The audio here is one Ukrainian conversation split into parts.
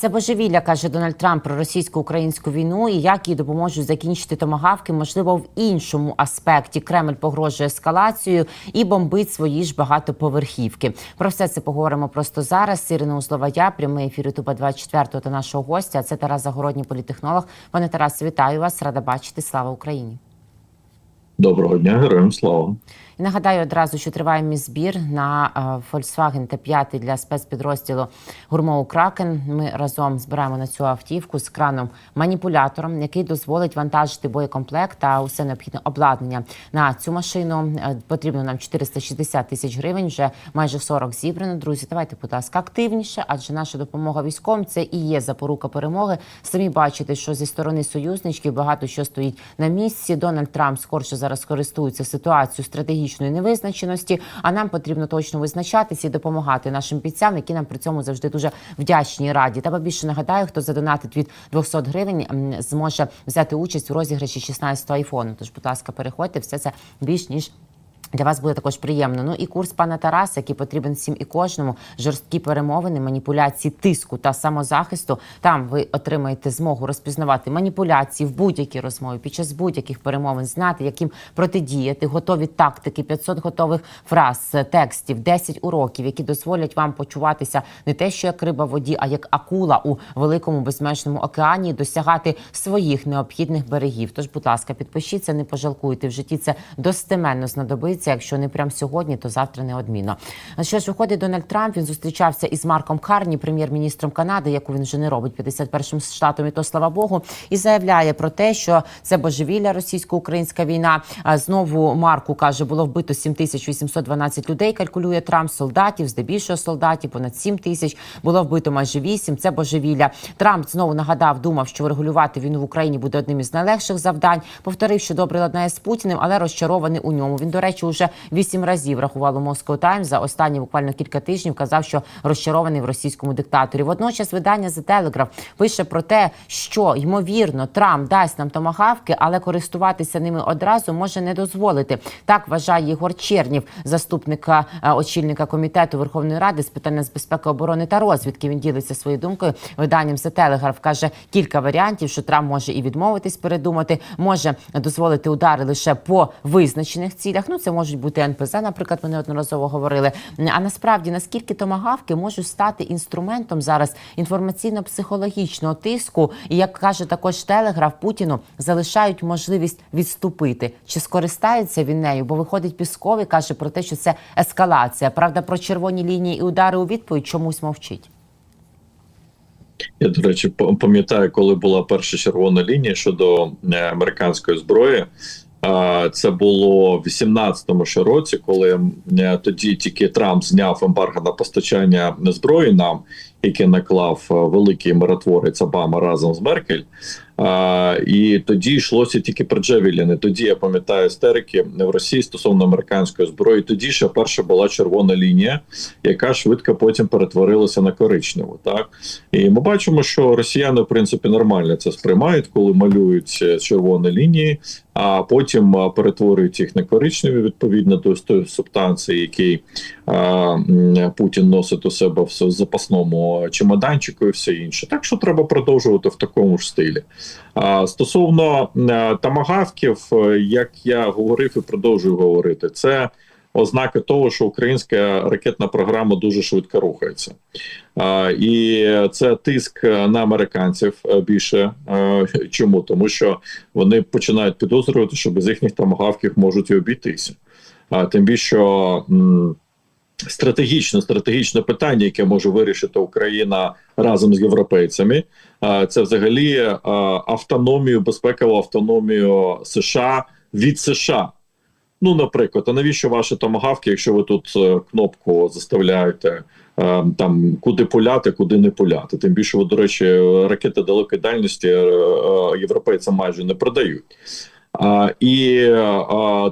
Це божевілля, каже Дональд Трамп про російсько-українську війну і як їй допоможуть закінчити томагавки, можливо, в іншому аспекті. Кремль погрожує ескалацією і бомбить свої ж багатоповерхівки. Про все це поговоримо просто зараз. Ірина Узлова, я прямий ефір Ютуба 24 та нашого гостя. Це Тарас Загородній, політехнолог. Пане Тарасе, вітаю вас. Рада бачити. Слава Україні. Доброго дня, героям слава. Нагадаю одразу, що триває мій збір на е, Volkswagen Т5 для спецпідрозділу Гурмоу Кракен. Ми разом збираємо на цю автівку з краном маніпулятором, який дозволить вантажити боєкомплект та усе необхідне обладнання на цю машину. Е, Потрібно нам 460 тисяч гривень. Вже майже 40 зібрано. Друзі, давайте, будь ласка, активніше, адже наша допомога військовим це і є запорука перемоги. Самі бачите, що зі сторони союзничків багато що стоїть на місці. Дональд Трамп скорше зараз користується ситуацією стратегічної невизначеності. А нам потрібно точно визначатися і допомагати нашим бійцям, які нам при цьому завжди дуже вдячні раді. Та більше нагадаю, хто задонатить від 200 гривень, зможе взяти участь у розіграші 16-го айфону. Тож, будь ласка, переходьте, все це більш ніж. Для вас буде також приємно. Ну і курс пана Тараса, який потрібен всім і кожному. Жорсткі перемовини, маніпуляції, тиску та самозахисту. Там ви отримаєте змогу розпізнавати маніпуляції в будь-якій розмові під час будь-яких перемовин, знати, яким протидіяти, готові тактики, 500 готових фраз, текстів, 10 уроків, які дозволять вам почуватися не те, що як риба в воді, а як акула у великому безмежному океані, досягати своїх необхідних берегів. Тож, будь ласка, підпишіться, не пожалкуйте в житті. Це достеменно знадобиться. Якщо не прямо сьогодні, то завтра неодмінно. Що ж виходить Дональд Трамп? Він зустрічався із Марком Карні, прем'єр-міністром Канади, яку він вже не робить 51-м штатом, і то слава Богу, і заявляє про те, що це божевілля російсько-українська війна. Знову Марку каже, було вбито 7812 людей. Калькулює Трамп солдатів, здебільшого солдатів, понад 7 тисяч. Було вбито майже 8. Це божевілля. Трамп знову нагадав, думав, що врегулювати війну в Україні буде одним із найлегших завдань. Повторив, що добре ладнає з Путіним, але розчарований у ньому. Він, до речі, уже вісім разів рахувало Moscow Times за останні буквально кілька тижнів. Казав, що розчарований в російському диктаторі. Водночас видання The Telegraph пише про те, що ймовірно Трамп дасть нам томагавки, але користуватися ними одразу може не дозволити. Так вважає Єгор Чернів, заступника е, очільника комітету Верховної Ради з питань з безпеки, оборони та розвідки. Він ділиться своєю думкою. Виданням The Telegraph каже кілька варіантів, що Трамп може і відмовитись передумати, може дозволити удари лише по визначених цілях. Ну це можуть бути НПЗ, наприклад, ми неодноразово говорили. А насправді наскільки томагавки можуть стати інструментом зараз інформаційно-психологічного тиску, і як каже також Телеграф, Путіну залишають можливість відступити. Чи скористається він нею? Бо виходить Пісков і каже про те, що це ескалація. Правда, про червоні лінії і удари у відповідь чомусь мовчить. Я, до речі, пам'ятаю, коли була перша червона лінія щодо е, американської зброї. Це було в 18-му ще році, коли е, тоді тільки Трамп зняв ембарго на постачання зброї нам, яке наклав е, великий миротворець Обама разом з Меркель. І тоді йшлося тільки про Джевеліни. Тоді я пам'ятаю істерики в Росії стосовно американської зброї. Тоді ще перша була червона лінія, яка швидко потім перетворилася на коричневу. Так і ми бачимо, що росіяни в принципі нормально це сприймають, коли малюють е, червоні лінії, а потім перетворюють їх на коричневі відповідно до тої субстанції, який а, Путін носить у себе в запасному чемоданчику і все інше. Так що треба продовжувати в такому ж стилі. А, Стосовно тамагавків, е, як я говорив і продовжую говорити, це ознаки того, що українська ракетна програма дуже швидко рухається. І це тиск на американців е, більше. Е, Чому? Тому що вони починають підозрювати, що без їхніх тамагавків можуть і обійтися. Тим більше. що, Стратегічне стратегічне питання, яке може вирішити Україна разом з європейцями, це взагалі автономію, безпекову автономію США від США. Ну, наприклад, а навіщо ваші томагавки, якщо ви тут е, кнопку заставляєте е, там куди пуляти, куди не пуляти? Тим більше, до речі, ракети далекої дальності е, європейцям майже не продають. І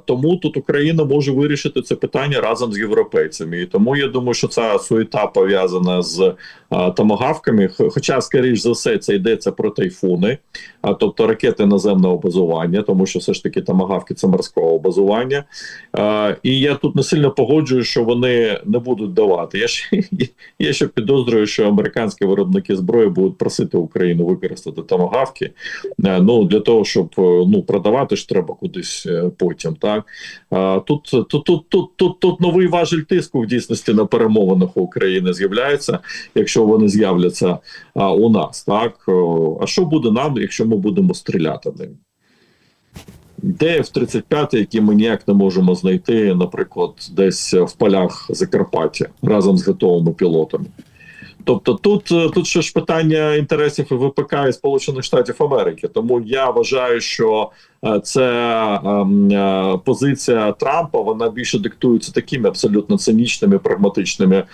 тому тут Україна може вирішити це питання разом з європейцями. І тому я думаю, що ця суєта пов'язана з а. Хоча, скоріш за все, це йдеться про тайфуни, а тобто ракети наземного базування, тому що все ж таки томагавки це морського базування. І я тут не сильно погоджую, що вони не будуть давати. Я ще я ще підозрюю, що американські виробники зброї будуть просити Україну використати томагавки. Е, Ну для того, щоб е, ну продавати ж треба кудись е, потім. Так тут, тут, тут, тут, тут, тут новий важель тиску в дійсності на перемовинах України з'являється, якщо вони з'являться у нас. Так а що буде нам, якщо ми будемо стріляти ним? Де F-35, які ми ніяк не можемо знайти, наприклад, десь в полях Закарпаття разом з готовими пілотами. Тобто тут, е, тут ще ж питання інтересів ВПК і Сполучених Штатів Америки. Тому я вважаю, що е, це ем, е, позиція Трампа вона більше диктується такими абсолютно цинічними, прагматичними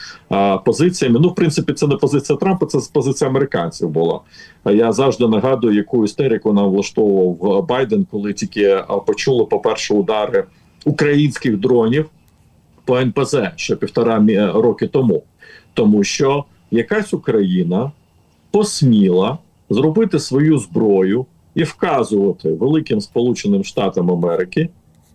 позиціями. Ну, в принципі, це не позиція Трампа, це позиція американців була. Я завжди нагадую, яку істерику нам влаштовував Байден, коли тільки почули, по-перше, удари українських дронів по НПЗ ще півтора роки тому, тому що якась Україна посміла зробити свою зброю і вказувати великим Сполученим Штатам Америки,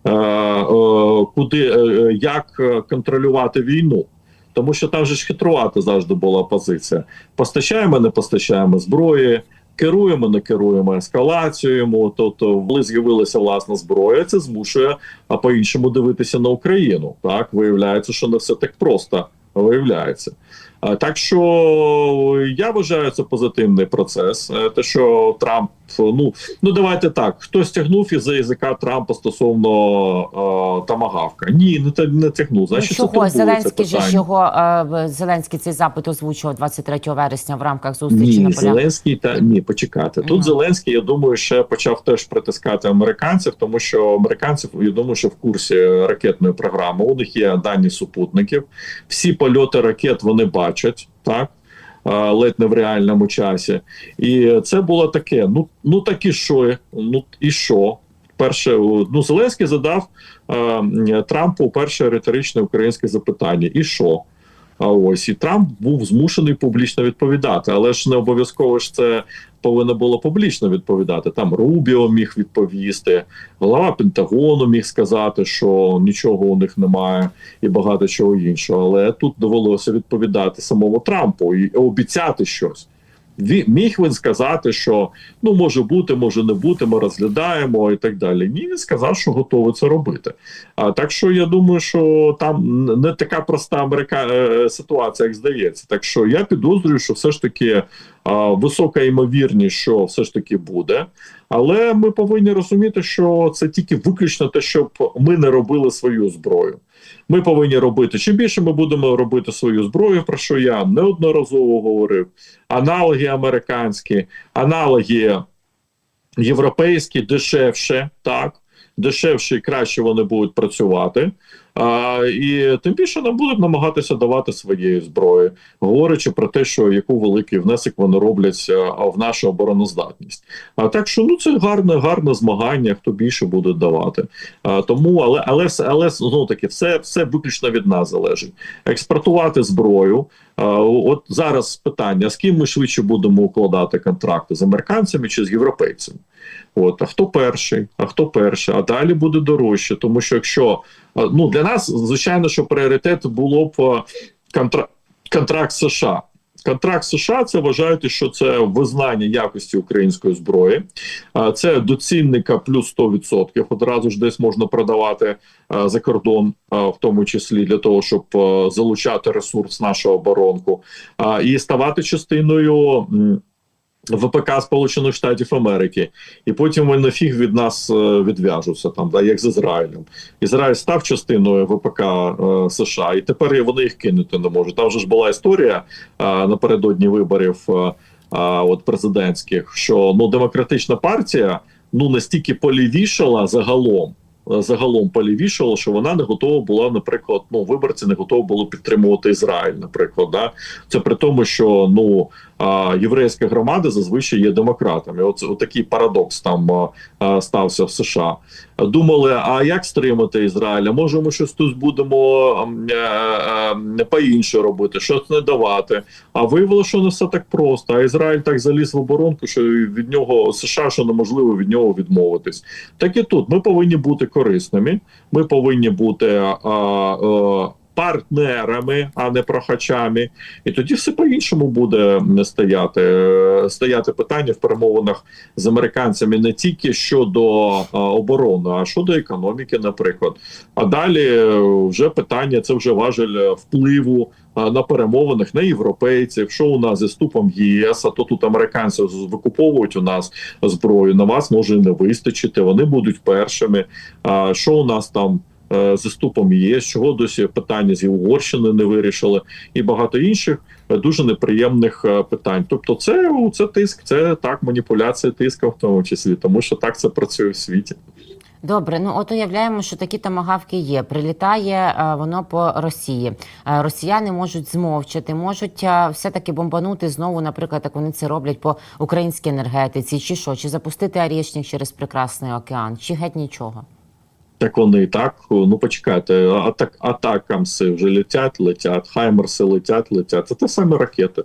е, е, куди е, як контролювати війну. Тому що там же ж хитрувати завжди була позиція: постачаємо, не постачаємо зброї, керуємо, не керуємо ескалацією. Тобто, коли з'явилася власна зброя, це змушує а по-іншому дивитися на Україну. Так виявляється, що не все так просто виявляється. А, Так що я вважаю це позитивний процес. Е, Те, що Трамп, ну ну давайте так, хтось тягнув із за язика Трампа стосовно е, тамагавка. Ні, не не тягнув. Ну, Значить, це чого це Зеленський же ж його е, Зеленський цей запит озвучував 23 вересня в рамках зустрічі Ні, на полях. Зеленський та ні, почекати. Тут Мгм. Зеленський, я думаю, ще почав теж притискати американців, тому що американців, я думаю, що в курсі ракетної програми у них є дані супутників. Всі польоти ракет вони бачать, так ледь не в реальному часі. І це було таке: ну, ну так і що? Ну і що? Перше, ну Зеленський задав е, Трампу перше риторичне українське запитання: і що? А ось і Трамп був змушений публічно відповідати, але ж не обов'язково ж це повинно було публічно відповідати. Там Рубіо міг відповісти, голова Пентагону міг сказати, що нічого у них немає, і багато чого іншого. Але тут довелося відповідати самому Трампу і обіцяти щось. Міг він сказати, що ну може бути, може не бути, ми розглядаємо і так далі. Ні, він сказав, що готовий це робити. А так що я думаю, що там не така проста америка... е, ситуація, як здається. Так що я підозрюю, що все ж таки а, висока ймовірність, що все ж таки буде. Але ми повинні розуміти, що це тільки виключно те, щоб ми не робили свою зброю. Ми повинні робити. Чим більше ми будемо робити свою зброю, про що я неодноразово говорив, аналоги американські, аналоги європейські, дешевше, так, дешевше і краще вони будуть працювати. А, і тим більше нам будуть намагатися давати своєї зброї, говорячи про те, що яку великий внесок вони роблять в нашу обороноздатність. А так що ну це гарне, гарне змагання, хто більше буде давати. А, тому, але але все, але знову таки, все, все виключно від нас залежить. Експортувати зброю. А, от зараз питання: з ким ми швидше будемо укладати контракти з американцями чи з європейцями? От, а хто перший, а хто перший, а далі буде дорожче, тому що якщо ну для нас, звичайно, що пріоритет було б контра... контракт США. Контракт США це вважають, що це визнання якості української зброї, це до цінника плюс 100%. Одразу ж десь можна продавати за кордон, в тому числі для того, щоб залучати ресурс нашого оборонку, і ставати частиною. ВПК Сполучених Штатів Америки, і потім вони нафіг від нас е, відв'яжуться там, да, як з Ізраїлем. Ізраїль став частиною ВПК е, США, і тепер вони їх кинути не можуть. Там же ж була історія е, напередодні виборів от президентських, що ну демократична партія ну настільки полівішала загалом. Загалом полівішало, що вона не готова була, наприклад, ну виборці не готові були підтримувати Ізраїль. Наприклад, да це при тому, що ну а, єврейська громада зазвичай є демократами. Оце такий парадокс там стався в США. Думали, а як стримати Ізраїль? А Може, ми щось тут будемо е, е, по-інше робити, щось не давати. А виявилося, що не все так просто. А Ізраїль так заліз в оборонку, що від нього США що неможливо від нього відмовитись. Так і тут ми повинні бути корисними. Ми повинні бути а, а, партнерами, а не прохачами. І тоді все по-іншому буде стояти. Е, Стояти питання в перемовинах з американцями не тільки щодо оборони, а щодо економіки, наприклад. А далі е, вже питання це вже важель е, впливу на перемовинах на європейців. Що у нас зі ступом ЄС? А то тут американці викуповують у нас зброю. На вас може не вистачити. Вони будуть першими. А що у нас там? Е, З ступом ЄС, чого досі питання з Угорщини не вирішили, і багато інших е, дуже неприємних е, питань. Тобто, це, це тиск, це так маніпуляція тиском в тому числі, тому що так це працює в світі. Добре, ну от уявляємо, що такі тамагавки є. Прилітає е, воно по Росії. Е, Росіяни можуть змовчати, можуть е, все-таки бомбанути знову, наприклад, як вони це роблять по українській енергетиці, чи що, чи запустити Арєшнік через Прекрасний океан, чи геть нічого. Так вони і так. Ну почекайте, атак атакамси вже летять, летять, хаймерси летять, летять. Це те саме ракети.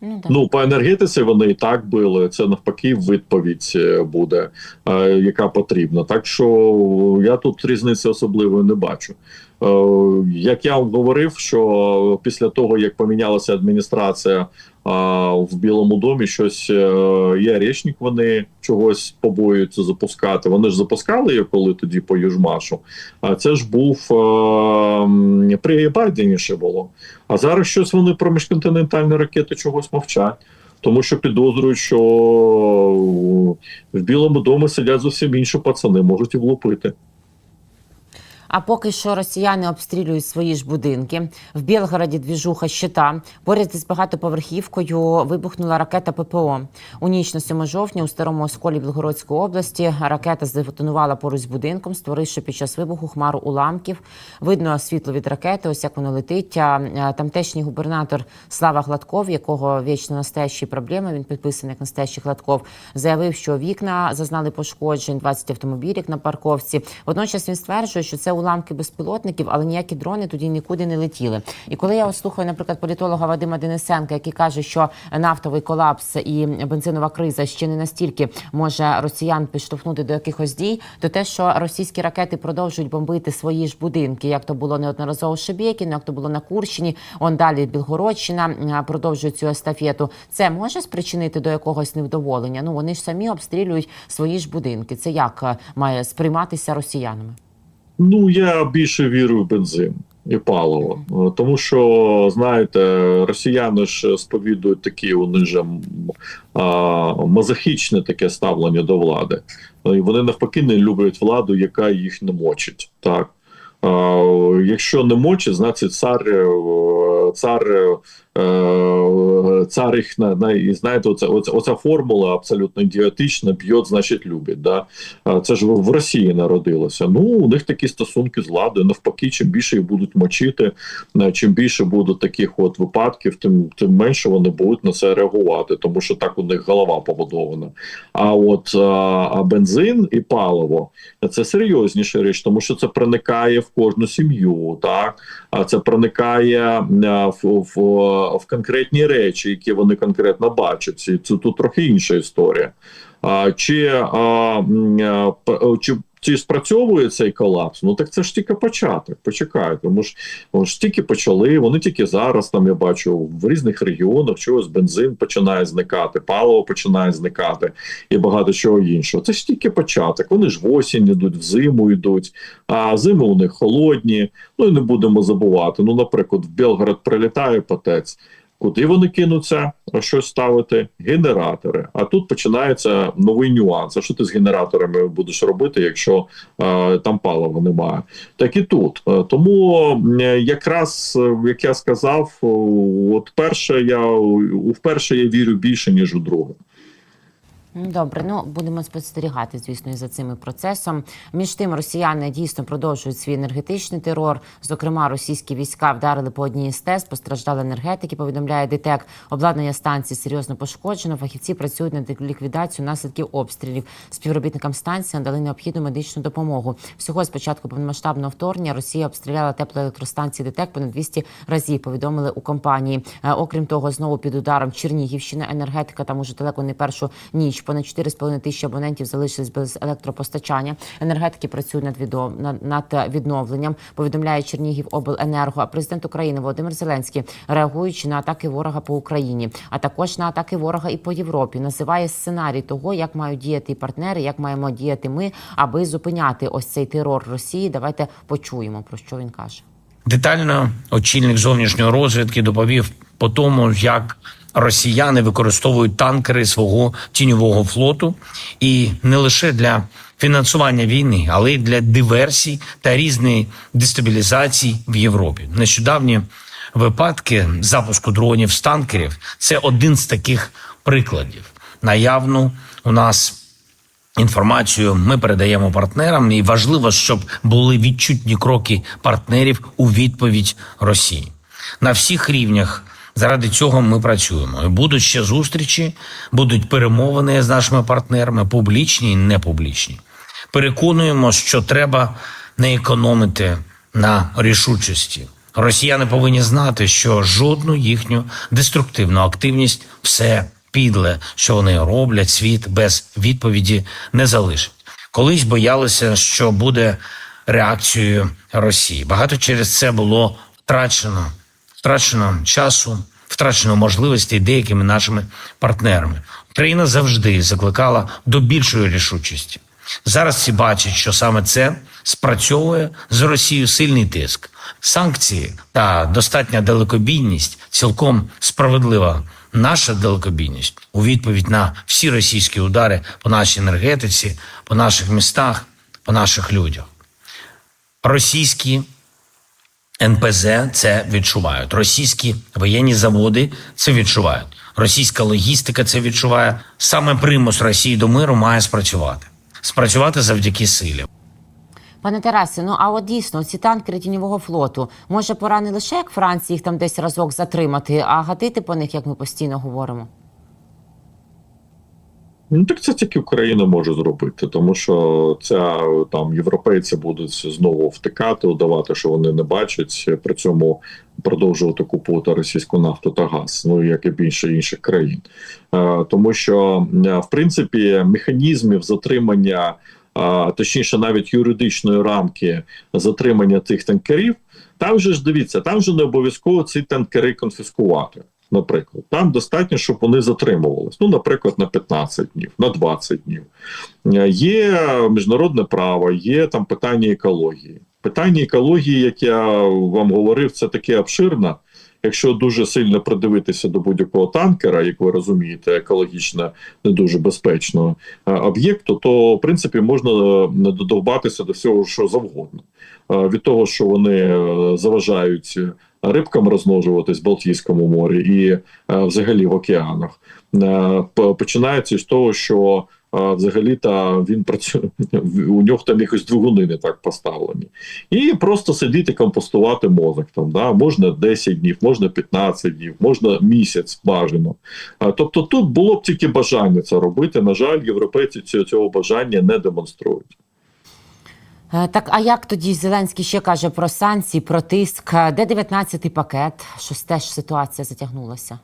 Ну. Ну по енергетиці вони і так били. Це навпаки відповідь е, буде, е, яка потрібна. Так що я тут різниці особливої не бачу. Е, як я говорив, що після того як помінялася адміністрація в Білому домі, щось е, є речник, вони чогось побоюються запускати. Вони ж запускали її коли тоді по Южмашу. А це ж був е, при Байдені ще було. А зараз щось вони про міжконтинентальні ракети чогось мовчать. Тому що підозрюють, що в Білому домі сидять зовсім інші пацани, можуть і влупити. А поки що росіяни обстрілюють свої ж будинки. В Білгороді двіжуха щита. Поряд із багатоповерхівкою вибухнула ракета ППО. У ніч на 7 жовтня у старому осколі Білгородської області ракета здетонувала поруч з будинком, створивши під час вибуху хмару уламків. Видно світло від ракети, ось як воно летить. А, Тамтешній губернатор Слава Гладков, якого вічно настоящі проблеми, він підписаний як настоящий Гладков, заявив, що вікна зазнали пошкоджень, 20 автомобілів на парковці. Водночас він стверджує, що це уламки безпілотників, але ніякі дрони тоді нікуди не летіли. І коли я слухаю, наприклад, політолога Вадима Денисенка, який каже, що нафтовий колапс і бензинова криза ще не настільки може росіян підштовхнути до якихось дій, то те, що російські ракети продовжують бомбити свої ж будинки, як то було неодноразово Шебєкіно, як то було на Курщині, он далі Білгородщина продовжує цю естафету. Це може спричинити до якогось невдоволення. Ну вони ж самі обстрілюють свої ж будинки. Це як е, має сприйматися росіянами? Ну я більше вірю в бензин і паливо, Е, тому що знаєте, росіяни ж сповідують такі вони ж а, мазохічне таке ставлення до влади. Е, І вони навпаки не люблять владу, яка їх не мочить. Так. А, якщо не мочить, значить цар, е, цар, е, цар і знаєте, оця, оця, оця формула абсолютно ідіотична, б'є, значить любить. Да? Це ж в Росії народилося. Ну, у них такі стосунки з владою. Навпаки, чим більше їх будуть мочити, е, чим більше буде таких от випадків, тим тим менше вони будуть на це реагувати, тому що так у них голова побудована. А от а, бензин і паливо це серйозніша річ, тому що це проникає в кожну сім'ю, так а це проникає в, в, в конкретні які вони конкретно бачать. І це тут трохи інша історія. А, чи, а, чи, чи спрацьовує цей колапс? Ну так це ж тільки початок. Почекайте, тому ж, вони ж тільки почали. Вони тільки зараз там я бачу в різних регіонах чогось бензин починає зникати, паливо починає зникати і багато чого іншого. Це ж тільки початок. Вони ж в осінь йдуть, в зиму йдуть, а зими у них холодні. Ну і не будемо забувати. Ну, наприклад, в Белгород прилітає потець. Куди вони кинуться щось ставити? Генератори. А тут починається новий нюанс. А що ти з генераторами будеш робити, якщо е, там палива немає? Так і тут. Е, Тому е, якраз е, як я сказав, от перше я вперше я вірю більше ніж у друге. Добре, ну будемо спостерігати, звісно, і за цим процесом. Між тим, росіяни дійсно продовжують свій енергетичний терор. Зокрема, російські війська вдарили по одній із ТЕС, постраждали енергетики. Повідомляє ДТЕК. Обладнання станції серйозно пошкоджено. Фахівці працюють над ліквідацією наслідків обстрілів. Співробітникам станції надали необхідну медичну допомогу. Всього з початку повномасштабного вторгнення Росія обстріляла теплоелектростанції ДТЕК понад 200 разів. Повідомили у компанії. Е, Окрім того, знову під ударом Чернігівщина. Енергетика там уже далеко не першу ніч. Понад 4,5 тисячі абонентів залишились без електропостачання. Енергетики працюють над відо... над, відновленням. Повідомляє Чернігів обленерго. А президент України Володимир Зеленський, реагуючи на атаки ворога по Україні, а також на атаки ворога і по Європі, називає сценарій того, як мають діяти партнери, як маємо діяти ми, аби зупиняти ось цей терор Росії. Давайте почуємо про що він каже. Детально очільник зовнішньої розвідки доповів по тому, як росіяни використовують танкери свого тіньового флоту, і не лише для фінансування війни, але й для диверсій та різної дестабілізації в Європі. Нещодавні випадки запуску дронів з танкерів це один з таких прикладів. Наявну у нас Інформацію ми передаємо партнерам, і важливо, щоб були відчутні кроки партнерів у відповідь Росії на всіх рівнях. Заради цього ми працюємо. І Будуть ще зустрічі, будуть перемовини з нашими партнерами, публічні і непублічні. Переконуємо, що треба не економити на рішучості. Росіяни повинні знати, що жодну їхню деструктивну активність все підле, що вони роблять, світ без відповіді не залишить. Колись боялися, що буде реакцією Росії. Багато через це було втрачено, втрачено часу, втрачено можливостей деякими нашими партнерами. Україна завжди закликала до більшої рішучості. Зараз всі бачать, що саме це спрацьовує з Росією сильний тиск. Санкції та достатня далекобійність цілком справедлива. Наша далекобійність у відповідь на всі російські удари по нашій енергетиці, по наших містах, по наших людях. Російські НПЗ це відчувають. Російські воєнні заводи це відчувають. Російська логістика це відчуває. Саме примус Росії до миру має спрацювати. Спрацювати завдяки силі. Пане Тарасе, ну а от дійсно ці танкери тіньового флоту може пора не лише як Франції їх там десь разок затримати, а гатити по них, як ми постійно говоримо. Ну так це тільки Україна може зробити, тому що ця там європейці будуть знову втикати, удавати, що вони не бачать, при цьому продовжувати купувати російську нафту та газ, ну як і більше інших країн, е, тому що е, в принципі механізмів затримання, е, точніше, навіть юридичної рамки затримання цих танкерів, там же ж дивіться, там же не обов'язково ці танкери конфіскувати. Наприклад, там достатньо, щоб вони затримувались. Ну, наприклад, на 15 днів, на 20 днів. Е, Є міжнародне право, є там питання екології. Питання екології, як я вам говорив, це таке обширне. Якщо дуже сильно придивитися до будь-якого танкера, як ви розумієте, екологічно не дуже безпечного е, об'єкту, то в принципі можна е, додовбатися до всього, що завгодно. Від того, що вони заважають рибкам розмножуватись в Балтійському морі і е, взагалі в океанах. Е, Починається з того, що е, взагалі та він працює у нього там якось двигуни не так поставлені, і просто сидіти компостувати мозок. Там да можна 10 днів, можна 15 днів, можна місяць бажано. Тобто тут було б тільки бажання це робити. На жаль, європейці цього бажання не демонструють. Е, Так, а як тоді Зеленський ще каже про санкції, про тиск? Е, Де 19-й пакет? Щось теж ситуація затягнулася.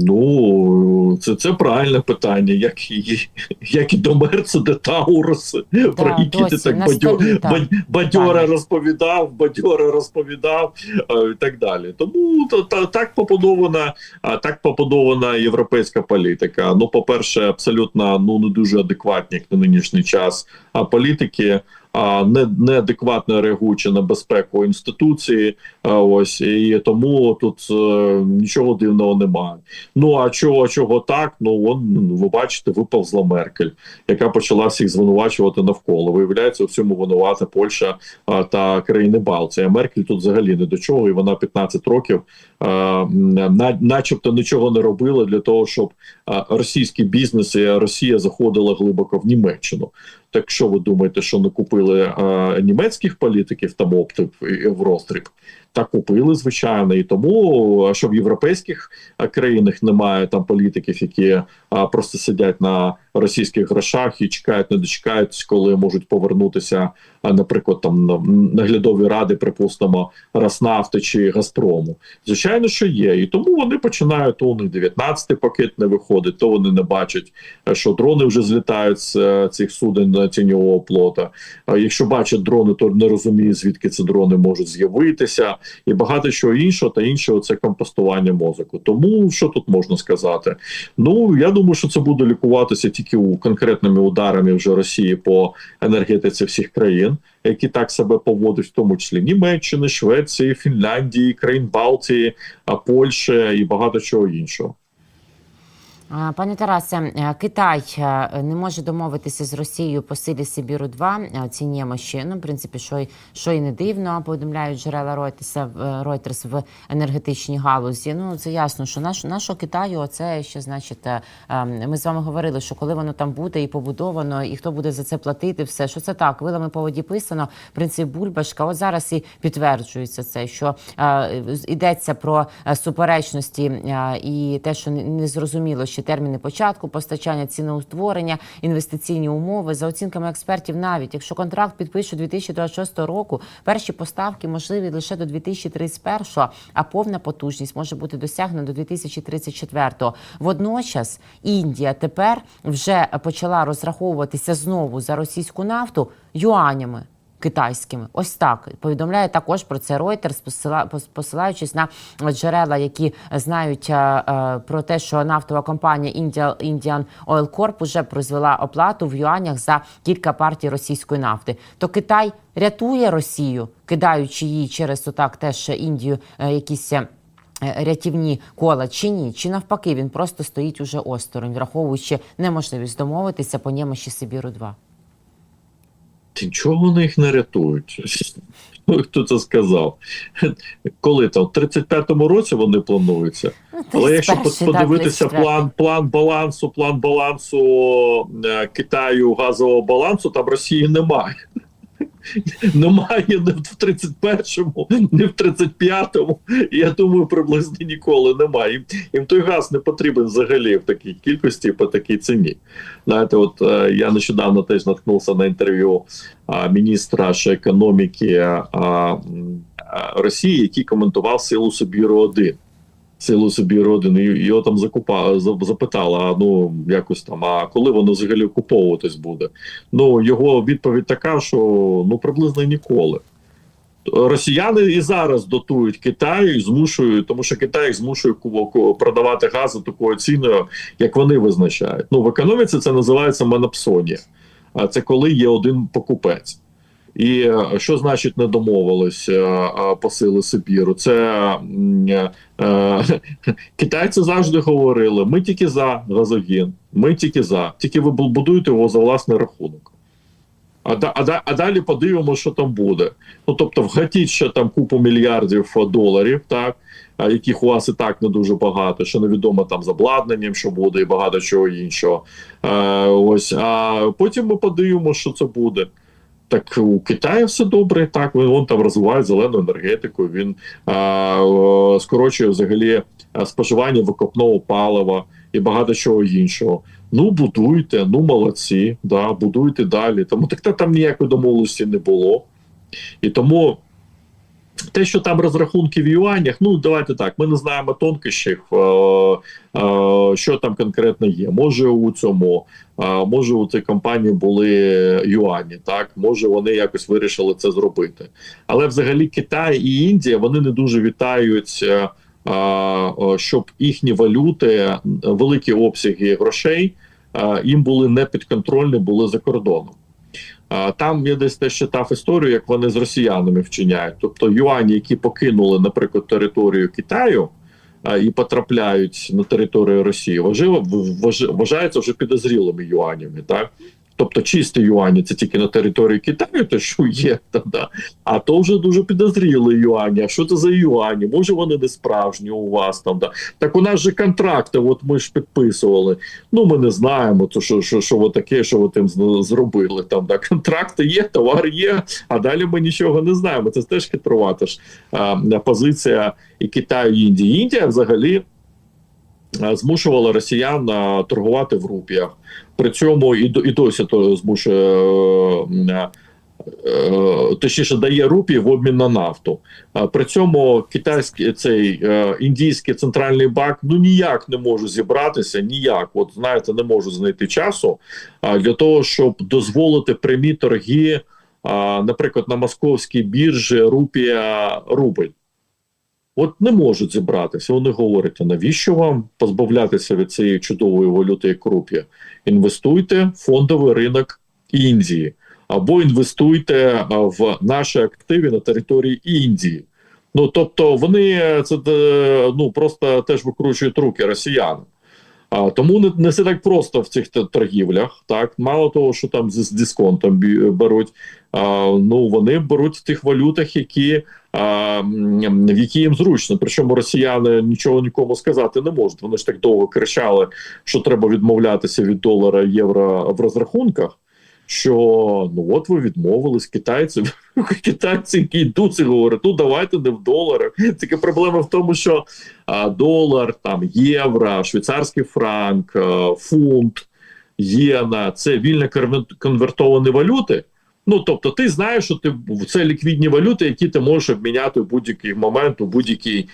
Ну, це, це правильне питання, як і, як і до Мерцеде Таурус, про які ти так бадьо, столі, так. бадь- бадьоро Питання. розповідав, бадьоро розповідав е, і так далі. Тому то, та, так побудована, так побудована європейська політика. Ну, по-перше, абсолютно ну не дуже адекватні як на нинішній час а політики. Не, неадекватно реагуючи на безпеку інституції. Ось і тому тут е, нічого дивного немає. Ну а чого чого так? Ну он ви бачите, виповзла Меркель, яка почала всіх звинувачувати навколо. Виявляється, у всьому винувата Польща та країни Балтії. А Меркель тут взагалі не до чого, і вона 15 років, начебто, нічого не робила для того, щоб а, російський бізнес і Росія заходила глибоко в Німеччину. Так що ви думаєте, що не купили а, німецьких політиків там оптив в роздріб? Та купили, звичайно, і тому що в європейських країнах немає там політиків, які а, просто сидять на російських грошах і чекають, не дочекають, коли можуть повернутися, а, наприклад, там на наглядові ради, припустимо, Роснафти чи Газпрому. Звичайно, що є, і тому вони починають то у них 19-й пакет не виходить, то вони не бачать, е, що дрони вже злітають з е, цих суден е, тіньового плота. Якщо бачать дрони, то не розуміють, звідки ці дрони можуть з'явитися, і багато чого іншого та іншого це компостування мозку. Тому що тут можна сказати? Ну я думаю, що це буде лікуватися тільки у конкретними ударами вже Росії по енергетиці всіх країн, які так себе поводять, в тому числі Німеччини, Швеції, Фінляндії, країн Балтії, Польщі і багато чого іншого. Пане Тарасе, е, Китай е, не може домовитися з Росією по силі Сибіру 2 е, ці немощі. Ну, в принципі, що й що й не дивно, повідомляють джерела в- Reuters в енергетичній галузі. Ну це ясно, що наш нашого Китаю, це ще значить, е, е, ми з вами говорили, що коли воно там буде і побудовано, і хто буде за це платити, все що це так, вилами по воді писано. Принцип Бульбашка. От зараз і підтверджується це, що йдеться про суперечності і те, що не зрозуміло ще терміни початку постачання, ціноутворення, інвестиційні умови. За оцінками експертів, навіть якщо контракт підпишуть 2026 року, перші поставки можливі лише до 2031, а повна потужність може бути досягнена до 2034. Водночас Індія тепер вже почала розраховуватися знову за російську нафту юанями китайськими. Ось так повідомляє також про це Reuters, посила- пос- посилаючись на джерела, які знають е, е, про те, що нафтова компанія India- Indian Oil Corp уже призвела оплату в юанях за кілька партій російської нафти. То Китай рятує Росію, кидаючи їй через отак теж Індію е, якісь. Рятівні кола чи ні, чи навпаки, він просто стоїть уже осторонь, враховуючи неможливість домовитися по немощі Сибіру 2 Ти чого вони їх не рятують? Ну, Хто це сказав? Коли там в 35-му році вони плануються? Але якщо подивитися план, план балансу, план балансу е, Китаю газового балансу, там Росії немає. Немає ні в 31-му, ні в 35-му. Я думаю, приблизно ніколи немає. Їм, той газ не потрібен взагалі в такій кількості по такій ціні. Знаєте, от е, я нещодавно теж наткнувся на інтерв'ю міністра ще економіки Росії, який коментував силу Сибіру 1 Силу Сибіру 1 І його там закупа, запитала, а ну якось там, а коли воно взагалі окуповуватись буде? Ну його відповідь така, що ну приблизно ніколи. Росіяни і зараз дотують Китай, і змушують, тому що Китай їх змушує продавати газ за такою ціною, як вони визначають. Ну в економіці це називається монопсонія. А це коли є один покупець. І е, що значить не домовились е, посили Сибіру? Це е, китайці завжди говорили: ми тільки за газогін, ми тільки за, тільки ви будуєте його за власний рахунок. А, а, а далі подивимося, що там буде. Ну тобто, вгатіть ще там купу мільярдів доларів, так яких у вас і так не дуже багато, що невідомо там з обладнанням, що буде, і багато чого іншого. Е, ось, а потім ми подивимося, що це буде. Так у Китаї все добре, так він там розвиває зелену енергетику. Він а, скорочує взагалі споживання викопного палива і багато чого іншого. Ну будуйте, ну молодці, да, будуйте далі. Тому так та там ніякої домовленості не було. І тому те, що там розрахунки в юанях, ну давайте так. Ми не знаємо тонкощів, е, е, що там конкретно є. Може у цьому, е, може у цій компанії були юані, так може вони якось вирішили це зробити. Але взагалі Китай і Індія вони не дуже вітають. Щоб їхні валюти, великі обсяги грошей, їм були не підконтрольні, були за кордоном. Там я десь теж читав історію, як вони з росіянами вчиняють. Тобто юані, які покинули, наприклад, територію Китаю і потрапляють на територію Росії, важливо вваж- вважаються вже підозрілими юанями. Так? Тобто чисті юані це тільки на території Китаю, то що є там, да. А то вже дуже підозріли юані. А що це за юані? Може вони не справжні у вас там? Да. Так у нас же контракти, от ми ж підписували. Ну ми не знаємо, то що, що, що таке, що ви тим зробили. Там да контракти є, товар є, а далі ми нічого не знаємо. Це теж хитрувата ж а, позиція і Китаю, і Індії. Індія взагалі. А, Змушувала росіян торгувати в рупіях. При цьому і, і досі то змушує е, е, точніше дає рупії в обмін на нафту. При цьому китайський цей е, індійський центральний банк ну ніяк не може зібратися, ніяк. От знаєте, не можу знайти часу для того, щоб дозволити прямі торги, наприклад, на московській біржі рупія рубль. От не можуть зібратися. Вони говорять: а навіщо вам позбавлятися від цієї чудової валюти, як рупія? Інвестуйте в фондовий ринок Індії або інвестуйте в наші активи на території Індії. Ну тобто вони е, це е, ну просто теж викручують руки росіян. А, тому не, не все так просто в цих торгівлях. Так мало того, що там з, з дисконтом беруть. Ну вони беруть в тих валютах, які в які їм зручно. Причому росіяни нічого нікому сказати не можуть. Вони ж так довго кричали, що треба відмовлятися від долара євро в розрахунках. Що ну от ви відмовились китайці, китайці, які йдуть і говорять, ну давайте не в доларах. Тільки проблема в тому, що а, долар, там євро, швейцарський франк, а, фунт, єна це вільно конвертовані валюти. Ну тобто, ти знаєш, що ти це ліквідні валюти, які ти можеш обміняти в будь-який момент у будь-якій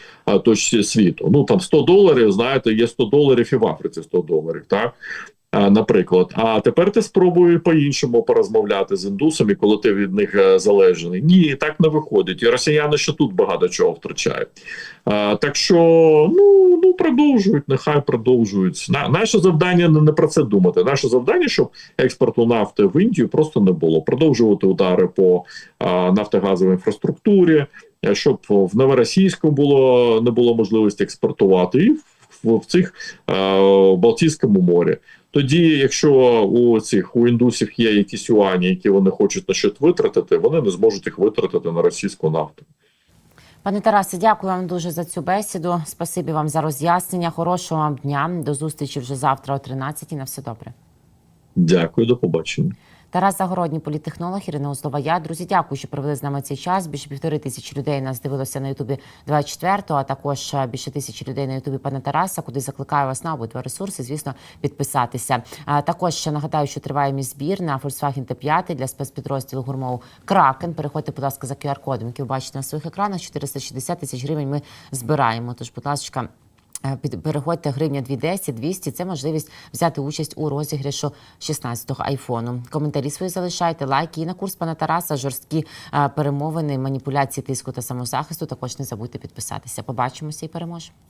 точці світу. Ну там 100 доларів, знаєте, є 100 доларів і в Африці 100 доларів, так. Наприклад, а тепер ти спробуй по-іншому порозмовляти з індусами, коли ти від них е, залежний. Ні, так не виходить. І росіяни ще тут багато чого втрачають. А, так що ну продовжують, нехай продовжують. На, наше завдання не, не про це думати. Наше завдання, щоб експорту нафти в Індію просто не було. Продовжувати удари по а, нафтогазовій інфраструктурі, щоб в Новоросійську було не було можливості експортувати, і в, в цих е, Балтійському морі. Тоді, якщо у цих у індусів є якісь юані, які вони хочуть на щось витратити, вони не зможуть їх витратити на російську нафту. Пане Тарасе, дякую вам дуже за цю бесіду. Спасибі вам за роз'яснення. Хорошого вам дня. До зустрічі вже завтра о 13 На все добре. Дякую, до побачення. Тарас Загородній, політтехнолог, Ірина Узлова. Я друзі, дякую, що провели з нами цей час. Більше півтори тисячі людей нас дивилося на Ютубі 24-го, а також е, більше тисячі людей на Ютубі пана Тараса, куди закликаю вас на обидва ресурси, звісно, підписатися. А також ще нагадаю, що триває мій збір на Volkswagen T5 для спецпідрозділу гурмов Кракен. Переходьте, будь ласка, за QR-кодом, який ви бачите на своїх екранах. 460 тисяч гривень ми збираємо. Тож, будь ласка. Е, Переходьте гривня 210, 200 – це можливість взяти участь у розіграшу 16-го айфону. Коментарі свої залишайте, лайки і на курс пана Тараса, жорсткі е, перемовини, маніпуляції тиску та самозахисту. Також не забудьте підписатися. Побачимося і переможемо.